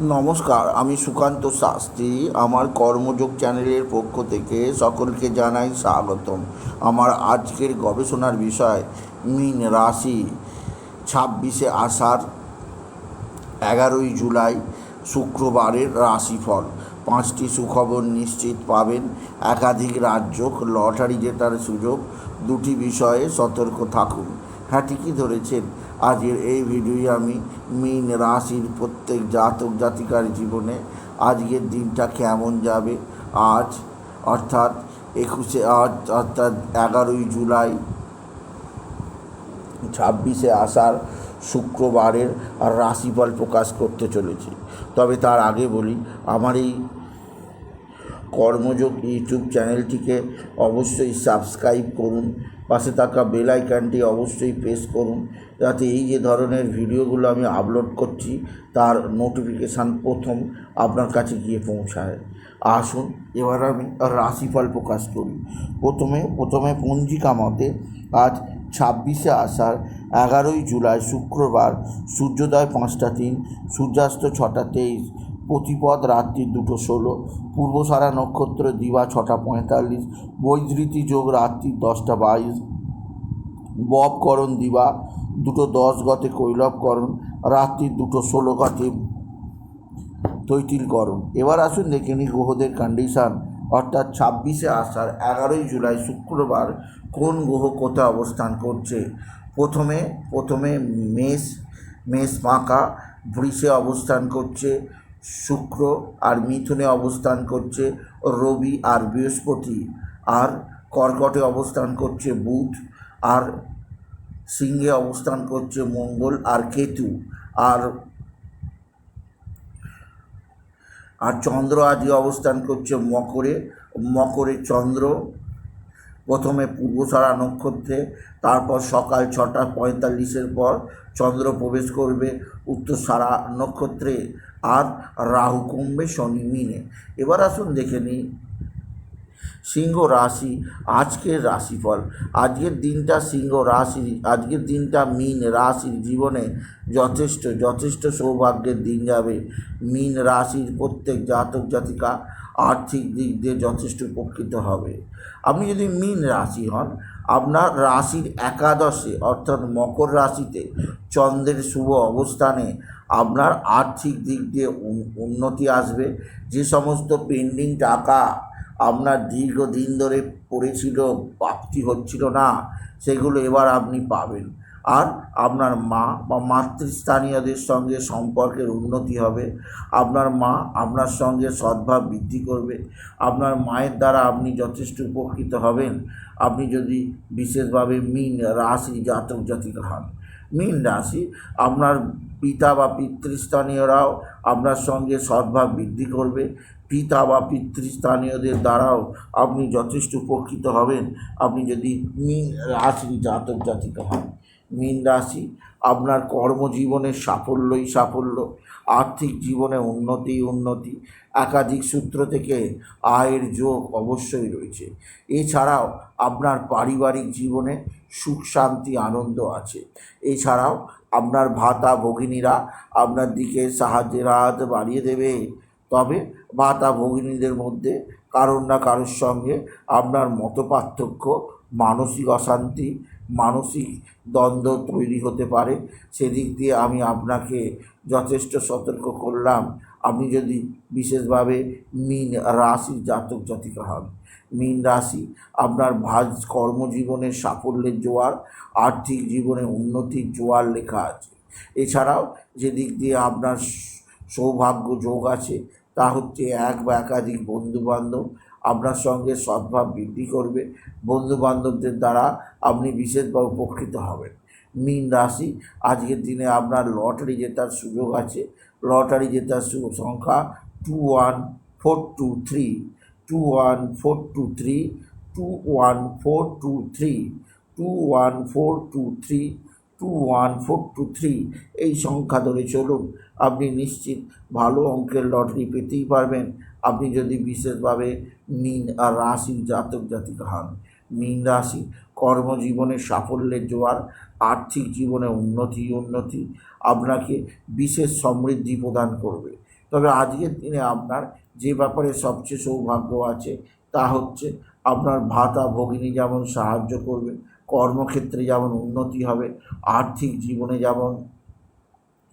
নমস্কার, আমি সুকান্ত শাস্ত্রী। আমার কর্মযোগ চ্যানেলের পক্ষ থেকে সকলকে জানাই স্বাগতম। আমার আজকের গবেষণার বিষয়, মিন রাশি। ছাব্বিশে আষাঢ়, এগারোই জুলাই, শুক্রবারের রাশিফল। পাঁচটি সুখবর নিশ্চিত পাবেন। একাধিক রাজ্য লটারি জেতার সুযোগ। দুটি বিষয়ে সতর্ক থাকুন। হ্যাঁ ঠিকই ধরেছেন। আজকের এই ভিডিওয়ে আমি মীন রাশির প্রত্যেক জাতক জাতিকার জীবনে আজকের দিনটা কেমন যাবে? আজ, অর্থাৎ একুশে আজ, অর্থাৎ এগারোই জুলাই, ছাব্বিশে আষাঢ় শুক্রবারের রাশিফল প্রকাশ করতে চলেছি। তবে তার আগে বলি, আমার এই কর্মযোগ ইউটিউব চ্যানেলটিকে অবশ্যই সাবস্ক্রাইব করুন, পাশে থাকা বেল আইকনটি অবশ্যই প্রেস করুন, যাতে এই যে ধরনের ভিডিওগুলো আমি আপলোড করছি, তার নোটিফিকেশান প্রথম আপনার কাছে গিয়ে পৌঁছায়। আসুন, এবার আমি রাশিফল প্রকাশ করি। প্রথমে প্রথমে পঞ্জিকা মতে আজ ছাব্বিশে আষাঢ়, এগারোই জুলাই শুক্রবার, সূর্যোদয় পাঁচটা তিন, সূর্যাস্ত ছটা তেইশ প্রতিপদ রাত্রি দুটো ষোলো, পূর্বসারা নক্ষত্র দিবা ছটা পঁয়তাল্লিশ, বৈধৃতি যোগ রাত্রি দশটা বাইশ। ববকরণ দিবা দুটো দশ গতে কৈলবকরণ রাত্রি দুটো ষোলো গতে তৈতিলকরণ এবার আসুন দেখে নিই গ্রহদের কন্ডিশান অর্থাৎ ছাব্বিশে আষাঢ়, এগারোই জুলাই শুক্রবার কোন গ্রহ কোথায় অবস্থান করছে? প্রথমে প্রথমে মেষ মেষ ফাঁকা বৃষে অবস্থান করছে। শুক্র আর মিথুনে অবস্থান করছে রবি আর বৃহস্পতি, আর কর্কটে অবস্থান করছে বুধ, আর সিংহে অবস্থান করছে মঙ্গল আর কেতু, আর আর চন্দ্র আদি অবস্থান করছে মকরে মকরে চন্দ্র, প্রথমে পূর্বসারা নক্ষত্রে, তারপর সকাল ছটা পঁয়তাল্লিশের পর চন্দ্র প্রবেশ করবে উত্তরসারা নক্ষত্রে আর রাহু কমবে শনি মিনে। এবার আসুন দেখে নিই। সিংহ রাশি, আজকের রাশিফল। আজকের দিনটা সিংহ রাশি আজকের দিনটা মিন রাশির জীবনে যথেষ্ট যথেষ্ট সৌভাগ্যের দিন যাবে। মিন রাশির প্রত্যেক জাতক জাতিকা আর্থিক দিক দিয়ে যথেষ্ট উপকৃত হবে। আপনি যদি মিন রাশি হন, আপনার রাশির একাদশে, অর্থাৎ মকর রাশিতে চন্দ্রের শুভ অবস্থানে আপনার আর্থিক দিক দিয়ে উন্নতি আসবে। যে সমস্ত পেন্ডিং টাকা আপনার দীর্ঘদিন ধরে পড়েছিল প্রাপ্তি হচ্ছিল না, সেগুলো এবার আপনি পাবেন। আর আপনার মা বা মাতৃস্থানীয়দের সঙ্গে সম্পর্কের উন্নতি হবে। আপনার মা আপনার সঙ্গে সদ্ভাব বৃদ্ধি করবে। আপনার মায়ের দ্বারা আপনি যথেষ্ট উপকৃত হবেন। আপনি যদি বিশেষভাবে মিন রাশি জাতক জাতিকা হন। মিন রাশি। আপনার পিতা বা পিতৃস্থানীয়রাও আপনার সঙ্গে সদ্ভাব বৃদ্ধি করবে। পিতা বা পিতৃস্থানীয়দের দ্বারাও আপনি যথেষ্ট উপকৃত হবেন। আপনি যদি মিন রাশি জাতক জাতিকা হন, মীন রাশি আপনার কর্মজীবনের সাফল্যই সাফল্য। আর্থিক জীবনে উন্নতি উন্নতি। একাধিক সূত্র থেকে আয়ের যোগ অবশ্যই রয়েছে। এছাড়াও আপনার পারিবারিক জীবনে সুখ, শান্তি, আনন্দ আছে। এছাড়াও আপনার ভাতা, ভগিনীরা আপনার দিকে সাহায্যের হাত বাড়িয়ে দেবে। তবে ভাতা ভগিনীদের মধ্যে কারোর না কারোর সঙ্গে আপনার মতপার্থক্য, মানসিক অশান্তি মানসিক দ্বন্দ্ব তৈরি হতে পারে। সেদিক দিয়ে আমি আপনাকে যথেষ্ট সতর্ক করলাম। আপনি যদি বিশেষভাবে মিন রাশির জাতক জাতিকা হন, মিন রাশি আপনার ভাজ কর্মজীবনের সাফল্যের জোয়ার, আর্থিক জীবনে উন্নতির জোয়ার লেখা আছে। এছাড়াও যেদিক দিয়ে আপনার সৌভাগ্য যোগ আছে, তা হচ্ছে এক বা একাধিক বন্ধুবান্ধব আপনার সঙ্গে সদ্ভাব বৃদ্ধি করবে। বন্ধুবান্ধবদের দ্বারা আপনি বিশেষভাবে উপকৃত হবেন। মীন রাশি, আজকের দিনে আপনার লটারি জেতার সুযোগ আছে। লটারি জেতার সংখ্যা two one four two three two one four two three two one four two three two one four two three two one four two three এই সংখ্যা ধরে চলুন, আপনি নিশ্চিত ভালো অঙ্কের লটারি পেতেই পারবেন। আপনি যদি বিশেষভাবে মীন আর রাশির জাতক জাতিকা হন মীন রাশি কর্মজীবনে সাফল্যের জোয়ার, আর্থিক জীবনে উন্নতি উন্নতি আপনাকে বিশেষ সমৃদ্ধি প্রদান করবে। তবে আজকের দিনে আপনার যে ব্যাপারে সবচেয়ে সৌভাগ্য আছে তা হচ্ছে আপনার ভাতা, ভগিনী যেমন সাহায্য করবে, কর্মক্ষেত্রে যেমন উন্নতি হবে, আর্থিক জীবনে যেমন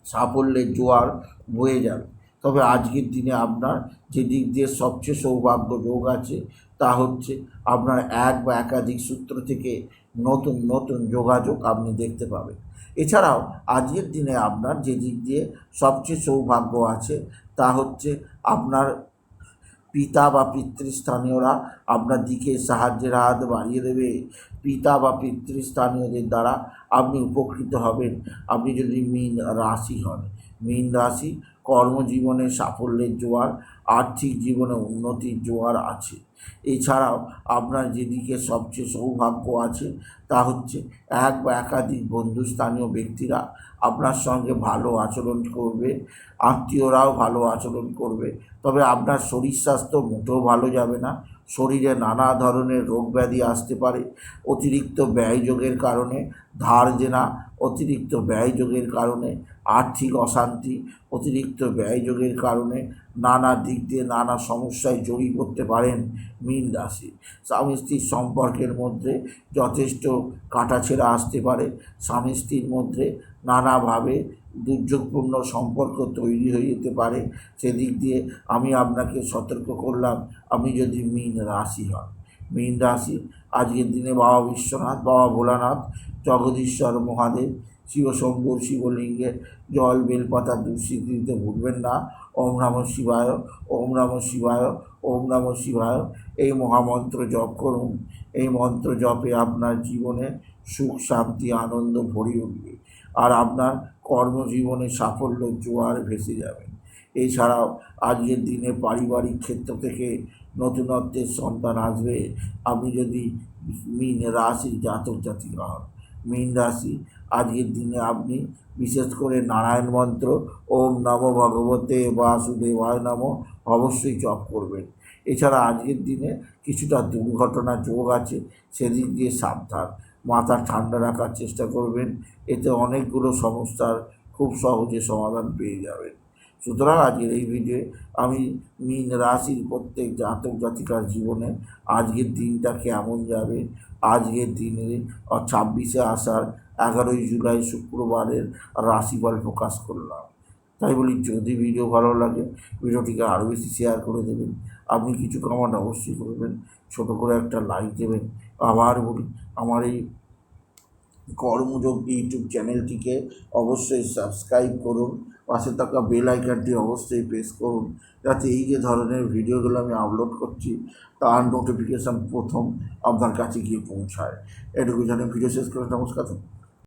সাফল্যের জোয়ার বয়ে যাবে। তবে আজকের দিনে আপনার যে দিক দিয়ে সবচেয়ে সৌভাগ্য যোগ আছে, তা হচ্ছে আপনার এক বা একাধিক সূত্র থেকে নতুন নতুন যোগাযোগ আপনি দেখতে পাবেন। এছাড়াও আজকের দিনে আপনার যে দিক দিয়ে সবচেয়ে সৌভাগ্য আছে, তা হচ্ছে আপনার পিতা বা পিতৃস্থানীয়রা আপনার দিকে সাহায্যের হাত বাড়িয়ে দেবে। পিতা বা পিতৃস্থানীয়দের দ্বারা আপনি উপকৃত হবেন। আপনি যদি মীন রাশি হন মীন রাশি, কর্মজীবনে সাফল্যের জোয়ার, আর্থিক জীবনে উন্নতির জোয়ার আছে। এছাড়াও আপনার যেদিকে সবচেয়ে সৌভাগ্য আছে তা হচ্ছে এক বা একাধিক বন্ধুস্থানীয় ব্যক্তিরা আপনার সঙ্গে ভালো আচরণ করবে, আত্মীয়রাও ভালো আচরণ করবে, তবে আপনার শরীর স্বাস্থ্য মোটেও ভালো যাবে না। শরীরে নানা ধরনের রোগ ব্যাধি আসতে পারে, অতিরিক্ত ব্যয়যোগের কারণে, ধার দেনা অতিরিক্ত ব্যয়যোগের কারণে, আর্থিক অশান্তি, অতিরিক্ত ব্যয়যোগের কারণে নানা দিক দিয়ে নানা সমস্যায় জড়িয়ে পড়তে পারেন মীন রাশি। স্বামী স্ত্রীর সম্পর্কের মধ্যে যথেষ্ট কাটাছেঁড়া আসতে পারে। স্বামী স্ত্রীর মধ্যে নানাভাবে দুর্যোগপূর্ণ সম্পর্ক তৈরি হয়ে যেতে পারে, সেদিক দিয়ে আমি আপনাকে সতর্ক করলাম আপনি যদি মীন রাশি হন। মীন রাশি, আজকের দিনে বাবা বিশ্বনাথ, বাবা ভোলানাথ, জগদীশ্বর মহাদেব, শিবশম্ভুর শিবলিঙ্গে, জল, বেলপাতা দুঃস্বীকৃতি দিতে ভুলবেন না, ওম নম শিবায়, ওম নম শিবায়, ওম নম শিবায়, এই মহামন্ত্র জপ করুন। এই মন্ত্র জপে আপনার জীবনে সুখ, শান্তি, আনন্দ ভরে উঠবে। আর আপনার কর্মজীবনে সাফল্য জোয়ার ভেসে যাবে। এছাড়াও আজকের দিনে পারিবারিক ক্ষেত্র থেকে নতুনত্বের সন্তান আসবে। আপনি যদি মীন রাশির জাতক জাতিকা হন, মীন রাশি, আজকের দিনে আপনি বিশেষ করে নারায়ণ মন্ত্র, ওম নম ভগবতে বাসুদেবায় নম অবশ্যই জপ করবেন। এছাড়া আজকের দিনে কিছুটা দুর্ঘটনা যোগ আছে, সেদিক দিয়ে সাবধান। মাথা ঠান্ডা রাখার চেষ্টা করবেন। এতে অনেকগুলো সমস্যার খুব সহজে সমাধান পেয়ে যাবেন। সুতরাং আজকের এই ভিডিওয়ে আমি মীন রাশির প্রত্যেক জাতক জাতিকার জীবনে আজকের দিনটা কেমন যাবে? আজকের দিনে ছাব্বিশে আসার এগারোই জুলাই শুক্রবারের রাশিফল প্রকাশ করলাম। তাই বলি, যদি ভিডিও ভালো লাগে ভিডিওটিকে আরও বেশি শেয়ার করে দেবেন। আপনি কিছু কমেন্ট অবশ্যই করবেন। ছোটো করে একটা লাইক দেবেন। আবার বলি আমার এই কর্মযোগ ইউটিউব চ্যানেলটিকে অবশ্যই সাবস্ক্রাইব করুন, পাশে থাকা বেল আইকনটি অবশ্যই প্রেস করুন, যাতে এই যে ধরনের ভিডিওগুলো আমি আপলোড করছি, তার নোটিফিকেশান প্রথম আপনার কাছে গিয়ে পৌঁছায়। এটুকু জানি ভিডিও শেষ করে নমস্কার।